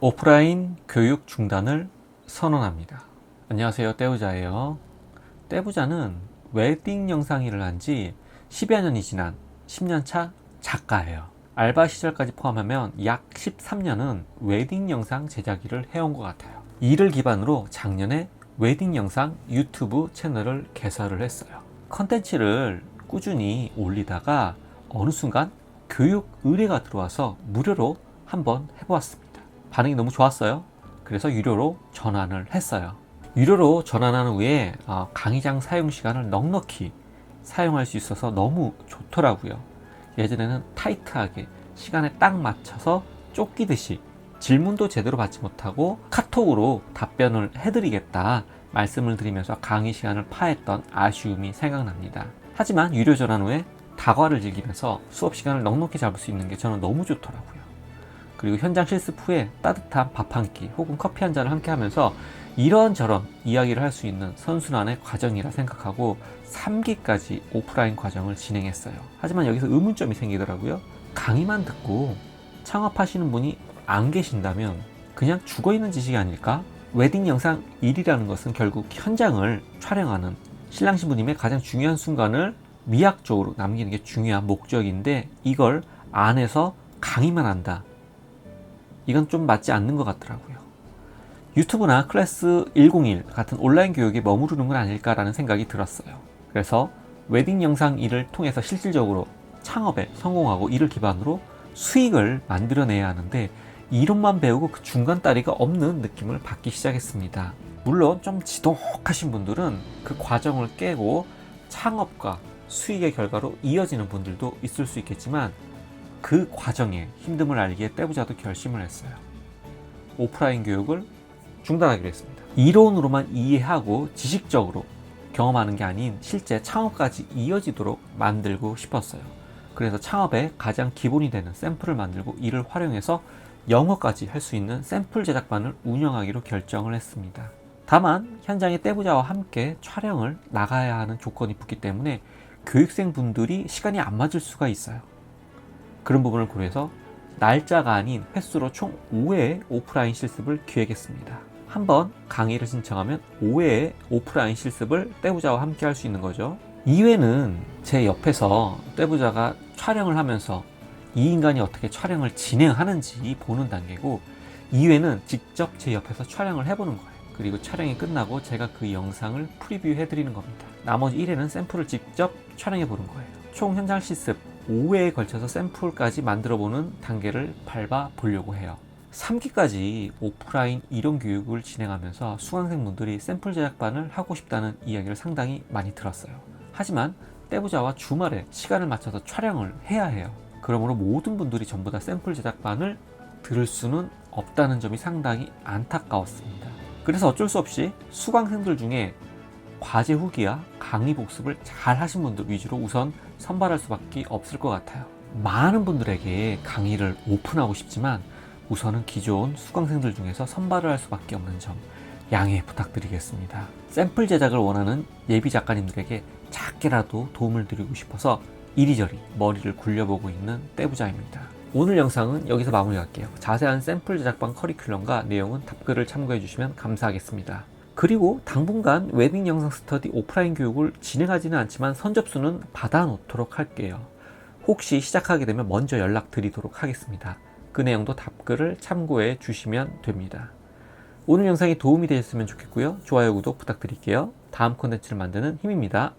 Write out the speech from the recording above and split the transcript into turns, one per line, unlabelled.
오프라인 교육 중단을 선언합니다. 안녕하세요. 떼부자예요. 떼부자는 웨딩 영상 일을 한 지 10여 년이 지난 10년 차 작가예요. 알바 시절까지 포함하면 약 13년은 웨딩 영상 제작 일을 해온 것 같아요. 이를 기반으로 작년에 웨딩 영상 유튜브 채널을 개설을 했어요. 컨텐츠를 꾸준히 올리다가 어느 순간 교육 의뢰가 들어와서 무료로 한번 해보았습니다. 반응이 너무 좋았어요. 그래서 유료로 전환을 했어요. 유료로 전환한 후에 어, 강의장 사용 시간을 넉넉히 사용할 수 있어서 너무 좋더라고요. 예전에는 타이트하게 시간에 딱 맞춰서 쫓기듯이 질문도 제대로 받지 못하고 카톡으로 답변을 해드리겠다 말씀을 드리면서 강의 시간을 파했던 아쉬움이 생각납니다. 하지만 유료 전환 후에 다과를 즐기면서 수업 시간을 넉넉히 잡을 수 있는 게 저는 너무 좋더라고요. 그리고 현장 실습 후에 따뜻한 밥 한 끼 혹은 커피 한 잔을 함께 하면서 이런저런 이야기를 할 수 있는 선순환의 과정이라 생각하고 3기까지 오프라인 과정을 진행했어요. 하지만 여기서 의문점이 생기더라고요. 강의만 듣고 창업하시는 분이 안 계신다면 그냥 죽어 있는 지식이 아닐까? 웨딩 영상 1이라는 것은 결국 현장을 촬영하는 신랑 신부님의 가장 중요한 순간을 미학적으로 남기는 게 중요한 목적인데 이걸 안에서 강의만 한다. 이건 좀 맞지 않는 것 같더라고요. 유튜브나 클래스 101 같은 온라인 교육에 머무르는 건 아닐까라는 생각이 들었어요. 그래서 웨딩 영상 일을 통해서 실질적으로 창업에 성공하고 이를 기반으로 수익을 만들어내야 하는데 이론만 배우고 그 중간 다리가 없는 느낌을 받기 시작했습니다. 물론 좀 지독하신 분들은 그 과정을 깨고 창업과 수익의 결과로 이어지는 분들도 있을 수 있겠지만 그 과정에 힘듦을 알기에 떼부자도 결심을 했어요. 오프라인 교육을 중단하기로 했습니다. 이론으로만 이해하고 지식적으로 경험하는 게 아닌 실제 창업까지 이어지도록 만들고 싶었어요. 그래서 창업의 가장 기본이 되는 샘플을 만들고 이를 활용해서 영어까지 할 수 있는 샘플 제작반을 운영하기로 결정을 했습니다. 다만 현장의 떼부자와 함께 촬영을 나가야 하는 조건이 붙기 때문에 교육생 분들이 시간이 안 맞을 수가 있어요. 그런 부분을 고려해서 날짜가 아닌 횟수로 총 5회의 오프라인 실습을 기획했습니다. 한번 강의를 신청하면 5회의 오프라인 실습을 떼부자와 함께 할 수 있는 거죠. 2회는 제 옆에서 떼부자가 촬영을 하면서 이 인간이 어떻게 촬영을 진행하는지 보는 단계고 2회는 직접 제 옆에서 촬영을 해보는 거예요. 그리고 촬영이 끝나고 제가 그 영상을 프리뷰 해 드리는 겁니다. 나머지 1회는 샘플을 직접 촬영해 보는 거예요. 총 현장 실습 5회에 걸쳐서 샘플까지 만들어 보는 단계를 밟아 보려고 해요. 3기까지 오프라인 이론 교육을 진행하면서 수강생분들이 샘플 제작반을 하고 싶다는 이야기를 상당히 많이 들었어요. 하지만 떼부자와 주말에 시간을 맞춰서 촬영을 해야 해요. 그러므로 모든 분들이 전부 다 샘플 제작반을 들을 수는 없다는 점이 상당히 안타까웠습니다. 그래서 어쩔 수 없이 수강생들 중에 과제 후기야 강의 복습을 잘 하신 분들 위주로 우선 선발할 수밖에 없을 것 같아요. 많은 분들에게 강의를 오픈하고 싶지만 우선은 기존 수강생들 중에서 선발을 할 수밖에 없는 점 양해 부탁드리겠습니다. 샘플 제작을 원하는 예비 작가님들에게 작게라도 도움을 드리고 싶어서 이리저리 머리를 굴려보고 있는 떼부자입니다. 오늘 영상은 여기서 마무리할게요. 자세한 샘플 제작방 커리큘럼과 내용은 답글을 참고해 주시면 감사하겠습니다. 그리고 당분간 웨딩 영상 스터디 오프라인 교육을 진행하지는 않지만 선접수는 받아놓도록 할게요. 혹시 시작하게 되면 먼저 연락드리도록 하겠습니다. 그 내용도 답글을 참고해 주시면 됩니다. 오늘 영상이 도움이 되셨으면 좋겠고요. 좋아요, 구독 부탁드릴게요. 다음 콘텐츠를 만드는 힘입니다.